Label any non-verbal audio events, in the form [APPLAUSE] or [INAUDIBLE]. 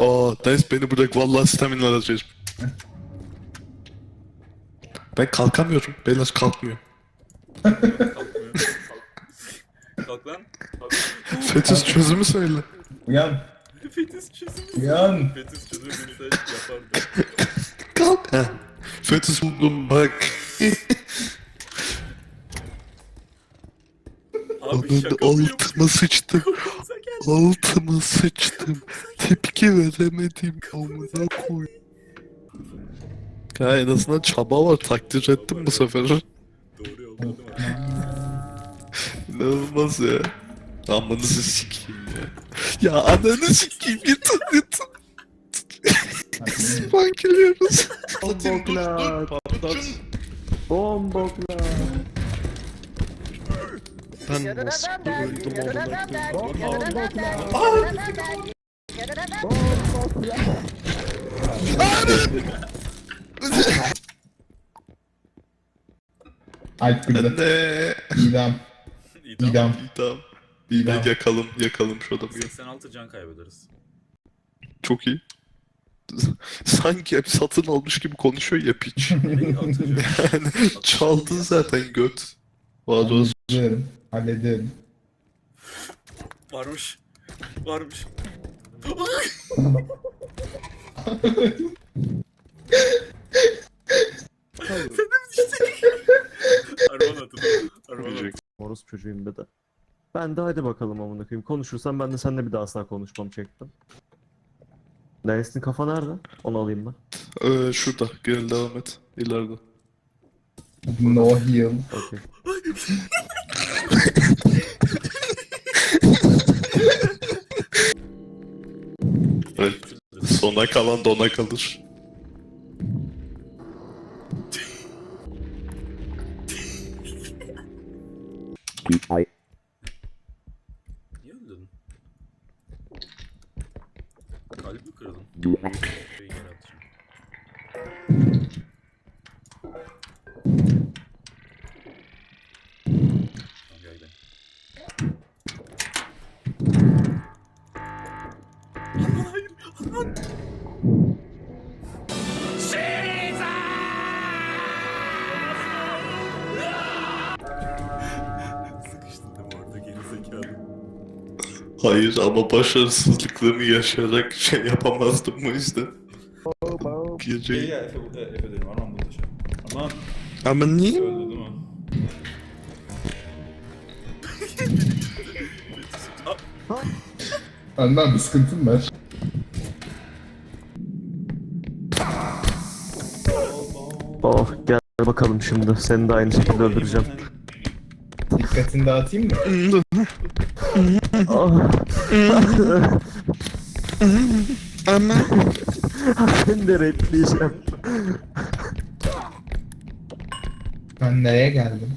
Aa, Nice beni bırak vallahi stamina alacağız. Ben kalkamıyorum. Beyler kalkmıyor. Kalk lan. Fetüs çözümü söyle. Uyan. Fetiş çözümü. Uyan. Fetiş çözümü bilse yapardı. Kalk. Heh. Fetüs buldum bak. Abi Ananı şaka mı yapıyorsun? altıma sıçtım. Geldi. Altıma sıçtım. Tepki veremedim. Amına koy. Ya en azından çaba var. Takdir ettim bu sefer. Doğru yolda? İnanılmaz ya. Amanızı sikeyim ya. Ya ananı sikeyim yatın yatın. Spawn geliyoruz. Bomboklar. Bomboklar. Ben nasıl öldüm amına koyayım. Alp kırdı. Ne? İdam. İdam. İyi de Tamam. yakalım yakalım şu adamı. ya. 86 can kaybederiz. Çok iyi. [LAUGHS] Sanki hep satın almış gibi konuşuyor ya piç. [LAUGHS] Yani çaldı zaten göt. Vadoz. Hallederim. Hallederim. Varmış. Varmış. Sen de mi düştün? Arman atın. Arman atın. Morus çocuğuyum be de. Ben de hadi bakalım amına koyayım. Konuşursan ben de seninle bir daha asla konuşmam çektim. Dens'in kafa nerede? Onu alayım ben. Ee, şurada. Gel devam et. İleride. No heal. Okey. [LAUGHS] [LAUGHS] Evet. Sona kalan dona kalır. Niye öldün? Kalp mi kırdın? Şey, Sıkıştın değil mi orada gerizekalı? Hayır ama başarısızlıklarını yaşayarak şey yapamazdım bu yüzden. Gel Geceyi. gel Efe, e, Efe dedim Arman burada şey. Arman Ama niye? öldü değil mi? Benden bir sıkıntım var. Oh gel bakalım şimdi. Seni de aynı şekilde öldüreceğim. Dikkatini dağıtayım mı? Ah. Ama Seni de redleyeceğim. Ben nereye geldim?